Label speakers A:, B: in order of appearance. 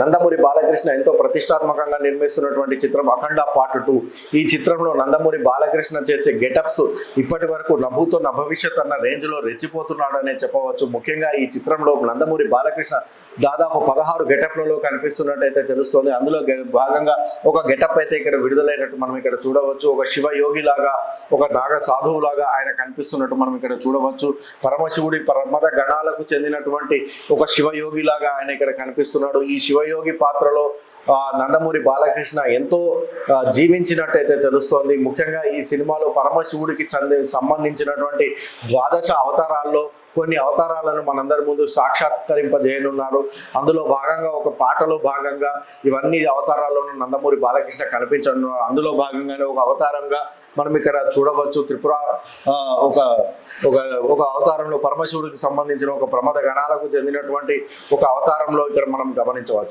A: నందమూరి బాలకృష్ణ ఎంతో ప్రతిష్టాత్మకంగా నిర్మిస్తున్నటువంటి చిత్రం అఖండ పార్ట్ టూ. ఈ చిత్రంలో నందమూరి బాలకృష్ణ చేసే గెటప్స్ ఇప్పటి వరకు నభూతో నభవిష్యత్ అన్న రేంజ్లో రెచ్చిపోతున్నాడనే చెప్పవచ్చు. ముఖ్యంగా ఈ చిత్రంలో నందమూరి బాలకృష్ణ దాదాపు పదహారు గెటప్లలో కనిపిస్తున్నట్టయితే తెలుస్తోంది. అందులో భాగంగా ఒక గెటప్ అయితే ఇక్కడ విడుదలైనట్టు మనం ఇక్కడ చూడవచ్చు. ఒక శివయోగి లాగా ఒక నాగ సాధువు లాగా ఆయన కనిపిస్తున్నట్టు మనం ఇక్కడ చూడవచ్చు. పరమశివుడి పరమద గణాలకు చెందినటువంటి ఒక శివయోగి లాగా ఆయన ఇక్కడ కనిపిస్తున్నాడు. ఈ శివ శివయోగి పాత్రలో నందమూరి బాలకృష్ణ ఎంతో జీవించినట్టయితే తెలుస్తోంది. ముఖ్యంగా ఈ సినిమాలో పరమశివుడికి చెంది సంబంధించినటువంటి ద్వాదశ అవతారాల్లో కొన్ని అవతారాలను మనందరి ముందు సాక్షాత్కరింపజేయనున్నారు. అందులో భాగంగా ఒక పాటలో భాగంగా ఇవన్నీ అవతారాల్లోనూ నందమూరి బాలకృష్ణ కనిపించనున్నారు. అందులో భాగంగానే ఒక అవతారంగా మనం ఇక్కడ చూడవచ్చు. త్రిపుర ఒక ఒక ఒక అవతారంలో పరమశివుడికి సంబంధించిన ఒక ప్రమద గణాలకు చెందినటువంటి ఒక అవతారంలో ఇక్కడ మనం గమనించవచ్చు.